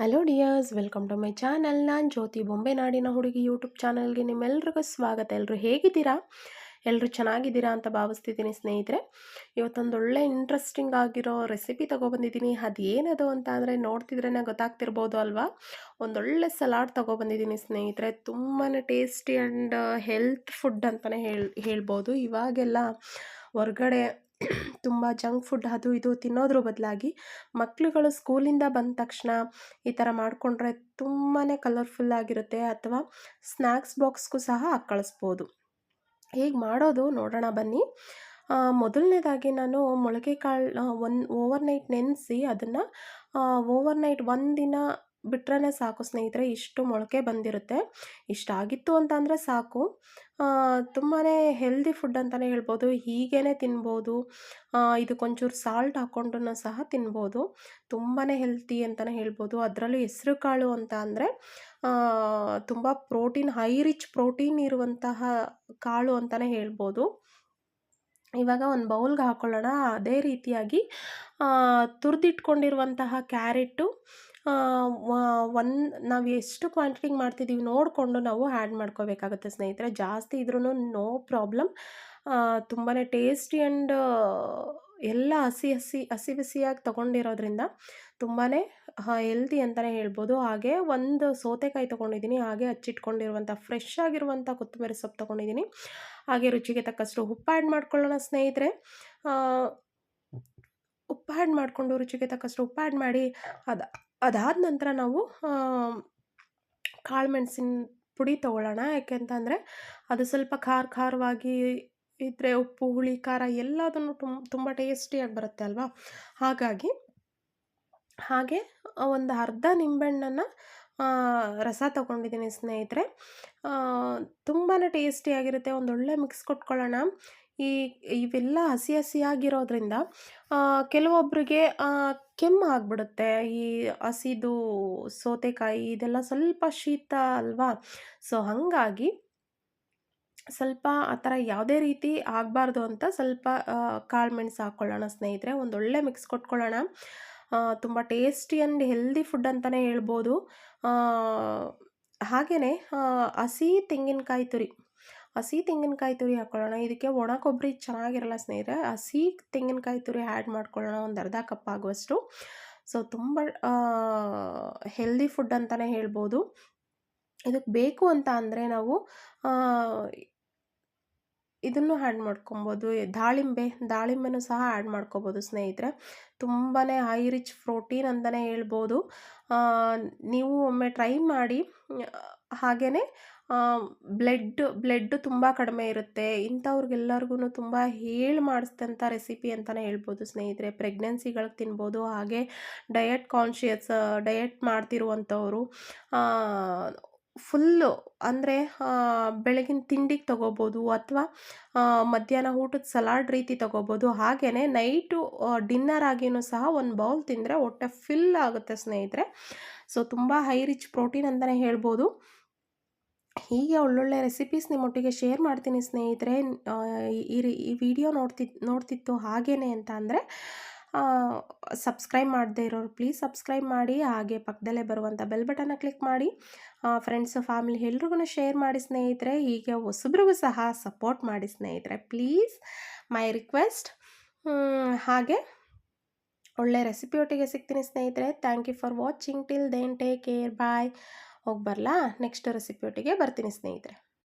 Hello dears welcome to my channel ನಾನು ಜ್ಯೋತಿ ಬೊಂಬೆ ನಾಡಿನ ಹುಡುಗಿ ಯೂಟ್ಯೂಬ್ ಚಾನಲ್ಗೆ ನಿಮ್ಮೆಲ್ರಿಗೂ ಸ್ವಾಗತ. ಎಲ್ಲರೂ ಹೇಗಿದ್ದೀರಾ? ಎಲ್ಲರೂ ಚೆನ್ನಾಗಿದ್ದೀರಾ ಅಂತ ಭಾವಿಸ್ತಿದ್ದೀನಿ ಸ್ನೇಹಿತರೆ. ಇವತ್ತೊಂದು ಒಳ್ಳೆ ಇಂಟ್ರೆಸ್ಟಿಂಗ್ ಆಗಿರೋ ರೆಸಿಪಿ ತೊಗೊಬಂದಿದ್ದೀನಿ. ಅದೇನದು ಅಂತ ಅಂದರೆ ನೋಡ್ತಿದ್ರೇ ಗೊತ್ತಾಗ್ತಿರ್ಬೋದು ಅಲ್ವಾ? ಒಂದೊಳ್ಳೆ ಸಲಾಡ್ ತೊಗೊಬಂದಿದ್ದೀನಿ ಸ್ನೇಹಿತರೆ. ತುಂಬಾ ಟೇಸ್ಟಿ ಆ್ಯಂಡ್ ಹೆಲ್ತ್ ಫುಡ್ ಅಂತಲೇ ಹೇಳಿ, ಹೇಳ್ಬೋದು. ಇವಾಗೆಲ್ಲ ಹೊರ್ಗಡೆ ತುಂಬ ಜಂಕ್ ಫುಡ್ ಅದು ಇದು ತಿನ್ನೋದ್ರ ಬದಲಾಗಿ ಮಕ್ಕಳುಗಳು ಸ್ಕೂಲಿಂದ ಬಂದ ತಕ್ಷಣ ಈ ಥರ ಮಾಡಿಕೊಂಡ್ರೆ ತುಂಬಾ ಕಲರ್ಫುಲ್ ಆಗಿರುತ್ತೆ ಅಥವಾ ಸ್ನ್ಯಾಕ್ಸ್ ಬಾಕ್ಸ್ಗೂ ಸಹ ಕಳಿಸ್ಬೋದು. ಹೇಗೆ ಮಾಡೋದು ನೋಡೋಣ ಬನ್ನಿ. ಮೊದಲನೇದಾಗಿ ನಾನು ಮೊಳಕೆ ಕಾಳು ಒನ್ ಓವರ್ನೈಟ್ ನೆನೆಸಿ ಅದನ್ನು ಓವರ್ನೈಟ್ ಒಂದಿನ ಬಿಟ್ರೆ ಸಾಕು ಸ್ನೇಹಿತರೆ, ಇಷ್ಟು ಮೊಳಕೆ ಬಂದಿರುತ್ತೆ. ಇಷ್ಟಾಗಿತ್ತು ಅಂತ ಅಂದರೆ ಸಾಕು ತುಂಬಾ ಹೆಲ್ದಿ ಫುಡ್ ಅಂತಲೇ ಹೇಳ್ಬೋದು. ಹೀಗೇ ತಿನ್ಬೋದು. ಇದಕ್ಕೊಂಚೂರು ಸಾಲ್ಟ್ ಹಾಕ್ಕೊಂಡು ಸಹ ತಿನ್ಬೋದು. ತುಂಬಾ ಹೆಲ್ತಿ ಅಂತಲೇ ಹೇಳ್ಬೋದು. ಅದರಲ್ಲೂ ಹೆಸ್ರು ಕಾಳು ಅಂತ ಅಂದರೆ ತುಂಬ ಪ್ರೋಟೀನ್ ಹೈ ರಿಚ್ ಪ್ರೋಟೀನ್ ಇರುವಂತಹ ಕಾಳು ಅಂತಲೇ ಹೇಳ್ಬೋದು. ಇವಾಗ ಒಂದು ಬೌಲ್ಗೆ ಹಾಕ್ಕೊಳ್ಳೋಣ ಅದೇ ರೀತಿಯಾಗಿ ತುರಿದಿಟ್ಕೊಂಡಿರುವಂತಹ ಕ್ಯಾರೆಟು ಒಂದು ನಾವು ಎಷ್ಟು ಕ್ವಾಂಟಿಟಿಗೆ ಮಾಡ್ತಿದ್ದೀವಿ ನೋಡಿಕೊಂಡು ನಾವು ಆ್ಯಡ್ ಮಾಡ್ಕೋಬೇಕಾಗುತ್ತೆ ಸ್ನೇಹಿತರೆ. ಜಾಸ್ತಿ ಇದ್ರೂ ನೋ ಪ್ರಾಬ್ಲಮ್ ತುಂಬಾ ಟೇಸ್ಟಿ ಆ್ಯಂಡ್ ಎಲ್ಲ ಹಸಿ ಹಸಿ ಹಸಿ ಬಿಸಿಯಾಗಿ ತೊಗೊಂಡಿರೋದ್ರಿಂದ ತುಂಬಾ ಹೆಲ್ದಿ ಅಂತಲೇ ಹೇಳ್ಬೋದು. ಹಾಗೆ ಒಂದು ಸೌತೆಕಾಯಿ ತೊಗೊಂಡಿದ್ದೀನಿ ಹಾಗೆ ಹಚ್ಚಿಟ್ಕೊಂಡಿರುವಂಥ ಫ್ರೆಶ್ ಆಗಿರುವಂಥ ಕೊತ್ತಂಬರಿ ಸೊಪ್ಪು ತೊಗೊಂಡಿದ್ದೀನಿ ಹಾಗೆ ರುಚಿಗೆ ತಕ್ಕಷ್ಟು ಉಪ್ಪು ಆ್ಯಡ್ ಮಾಡ್ಕೊಳ್ಳೋಣ ಸ್ನೇಹಿತರೆ. ಉಪ್ಪು ಆ್ಯಡ್ ಮಾಡಿಕೊಂಡು ರುಚಿಗೆ ತಕ್ಕಷ್ಟು ಉಪ್ಪು ಆ್ಯಡ್ ಮಾಡಿ ಅದು ಅದಾದ ನಂತರ ನಾವು ಕಾಳು ಮೆಣಸಿನ ಪುಡಿ ತೊಗೊಳ್ಳೋಣ. ಯಾಕೆಂತಂದರೆ ಅದು ಸ್ವಲ್ಪ ಖಾರ ಖಾರವಾಗಿ ಇದ್ದರೆ ಉಪ್ಪು, ಹುಳಿ, ಖಾರ ಎಲ್ಲದನ್ನು ತುಂಬ ತುಂಬ ಟೇಸ್ಟಿಯಾಗಿ ಬರುತ್ತೆ ಅಲ್ವಾ? ಹಾಗಾಗಿ, ಹಾಗೆ ಒಂದು ಅರ್ಧ ನಿಂಬೆಹಣ್ಣನ್ನು ರಸ ತಗೊಂಡಿದ್ದೀನಿ ಸ್ನೇಹಿತರೆ. ತುಂಬಾ ಟೇಸ್ಟಿಯಾಗಿರುತ್ತೆ. ಒಂದೊಳ್ಳೆ ಮಿಕ್ಸ್ ಕೊಟ್ಕೊಳ್ಳೋಣ. ಈ ಇವೆಲ್ಲ ಹಸಿ ಹಸಿಯಾಗಿರೋದ್ರಿಂದ ಕೆಲವೊಬ್ಬರಿಗೆ ಕೆಮ್ಮು ಆಗಿಬಿಡುತ್ತೆ. ಈ ಹಸಿದು ಸೌತೆಕಾಯಿ ಇದೆಲ್ಲ ಸ್ವಲ್ಪ ಶೀತ ಅಲ್ವಾ? ಸೊ ಹಾಗಾಗಿ ಸ್ವಲ್ಪ ಆ ಥರ ಯಾವುದೇ ರೀತಿ ಆಗಬಾರ್ದು ಅಂತ ಸ್ವಲ್ಪ ಕಾಳು ಮೆಣಸು ಹಾಕ್ಕೊಳ್ಳೋಣ ಸ್ನೇಹಿತರೆ. ಒಂದೊಳ್ಳೆ ಮಿಕ್ಸ್ ಕೊಟ್ಕೊಳ್ಳೋಣ. ತುಂಬ ಟೇಸ್ಟಿ ಆ್ಯಂಡ್ ಹೆಲ್ದಿ ಫುಡ್ ಅಂತಲೇ ಹೇಳ್ಬೋದು. ಹಾಗೆಯೇ ಹಸಿ ತೆಂಗಿನಕಾಯಿ ತುರಿ. ಹಸಿ ತೆಂಗಿನಕಾಯಿ ತುರಿ ಹಾಕ್ಕೊಳ್ಳೋಣ ಇದಕ್ಕೆ ಒಣ ಕೊಬ್ಬರಿ ಚೆನ್ನಾಗಿರಲ್ಲ ಸ್ನೇಹಿತರೆ. ಹಸಿ ತೆಂಗಿನಕಾಯಿ ತುರಿ ಆ್ಯಡ್ ಮಾಡ್ಕೊಳ್ಳೋಣ. ಒಂದು ಅರ್ಧ ಕಪ್ ಆಗುವಷ್ಟು. ಸೊ ತುಂಬ ಹೆಲ್ದಿ ಫುಡ್ ಅಂತಲೇ ಹೇಳ್ಬೋದು. ಇದಕ್ಕೆ ಬೇಕು ಅಂತ ಅಂದರೆ ನಾವು ಇದನ್ನು ಆ್ಯಡ್ ಮಾಡ್ಕೊಬೋದು. ದಾಳಿಂಬೆ, ದಾಳಿಂಬೆನೂ ಸಹ ಆ್ಯಡ್ ಮಾಡ್ಕೊಬೋದು ಸ್ನೇಹಿತರೆ. ತುಂಬಾ ಹೈ ರಿಚ್ ಪ್ರೋಟೀನ್ ಅಂತಲೇ ಹೇಳ್ಬೋದು. ನೀವು ಒಮ್ಮೆ ಟ್ರೈ ಮಾಡಿ ಹಾಗೆಯೇ ಬ್ಲೆಡ್ ಬ್ಲಡ್ ತುಂಬ ಕಡಿಮೆ ಇರುತ್ತೆ. ಇಂಥವ್ರಿಗೆಲ್ಲರಿಗೂ ತುಂಬ ಹೇಳಿ ಮಾಡಿಸಿದಂಥ ರೆಸಿಪಿ ಅಂತಲೇ ಹೇಳ್ಬೋದು ಸ್ನೇಹಿತರೆ. ಪ್ರೆಗ್ನೆನ್ಸಿಗಳಿಗೆ ತಿನ್ಬೋದು. ಹಾಗೆ ಡಯಟ್ ಕಾನ್ಷಿಯಸ್ ಡಯಟ್ ಮಾಡ್ತಿರುವಂಥವರು ಫುಲ್ಲು ಅಂದರೆ ಬೆಳಗಿನ ತಿಂಡಿಗೆ ತಗೋಬೋದು ಅಥವಾ ಮಧ್ಯಾಹ್ನ ಊಟದ ಸಲಾಡ್ ರೀತಿ ತಗೋಬೋದು. ಹಾಗೆಯೇ ನೈಟು ಡಿನ್ನರ್ ಆಗಿಯೂ ಸಹ ಒಂದು ಬೌಲ್ ತಿಂದರೆ ಹೊಟ್ಟೆ ಫಿಲ್ ಆಗುತ್ತೆ ಸ್ನೇಹಿತರೆ. ಸೊ ತುಂಬ ಹೈ ರಿಚ್ ಪ್ರೋಟೀನ್ ಅಂತಲೇ ಹೇಳ್ಬೋದು. ಹೀಗೆ ಒಳ್ಳೊಳ್ಳೆ ರೆಸಿಪೀಸ್ ನಿಮ್ಮೊಟ್ಟಿಗೆ ಶೇರ್ ಮಾಡ್ತೀನಿ ಸ್ನೇಹಿತರೆ. ಈ ಈ ವಿಡಿಯೋ ನೋಡ್ತಿ, ನೋಡ್ತಿತ್ತು ಹಾಗೇ ಅಂತ ಅಂದರೆ ಸಬ್ಸ್ಕ್ರೈಬ್ ಮಾಡದೇ ಇರೋರು ಪ್ಲೀಸ್ ಸಬ್ಸ್ಕ್ರೈಬ್ ಮಾಡಿ, ಹಾಗೆ ಪಕ್ಕದಲ್ಲೇ ಬರುವಂಥ ಬೆಲ್ ಬಟನ್ನ ಕ್ಲಿಕ್ ಮಾಡಿ ಫ್ರೆಂಡ್ಸು ಫ್ಯಾಮಿಲಿ ಎಲ್ರಿಗೂ ಶೇರ್ ಮಾಡಿ ಸ್ನೇಹಿತರೆ. ಹೀಗೆ ಹೊಸಬ್ರಿಗೂ ಸಹ ಸಪೋರ್ಟ್ ಮಾಡಿ ಸ್ನೇಹಿತರೆ ಪ್ಲೀಸ್ ಮೈ ರಿಕ್ವೆಸ್ಟ್ ಹಾಗೆ ಒಳ್ಳೆ ರೆಸಿಪಿ ಒಟ್ಟಿಗೆ ಸಿಗ್ತೀನಿ ಸ್ನೇಹಿತರೆ. Thank you for watching till then take care bye ಹೋಗಿ ಬರಲಾ ನೆಕ್ಸ್ಟ್ ರೆಸಿಪಿ ಬರ್ತೀನಿ ಸ್ನೇಹಿತರೆ.